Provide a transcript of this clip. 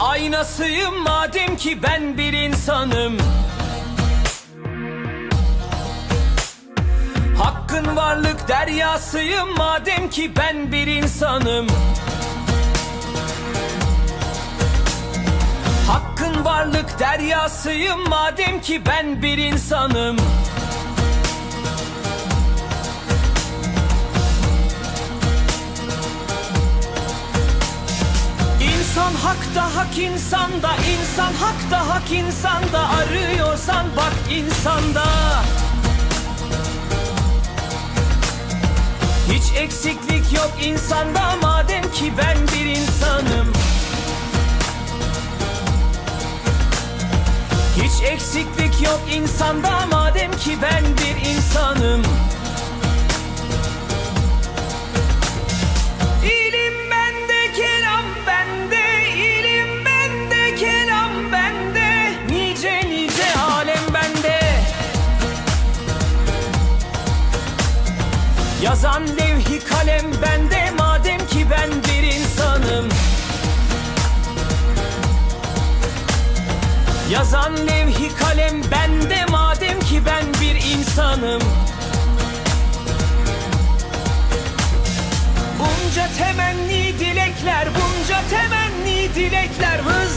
aynasıyım madem ki ben bir insanım. Hakkın varlık deryasıyım madem ki ben bir insanım. Hakkın varlık deryasıyım madem ki ben bir insanım İnsan hakta hak insanda insan hakta hak insanda arıyorsan bak insanda. Hiç eksiklik yok insanda madem ki ben bir insanım. Hiç eksiklik yok insanda madem ki ben Yazan levhi kalem bende, madem ki ben bir insanım. Yazan levhi kalem bende, madem ki ben bir insanım. Bunca temenni dilekler, bunca temenni dilekler Vız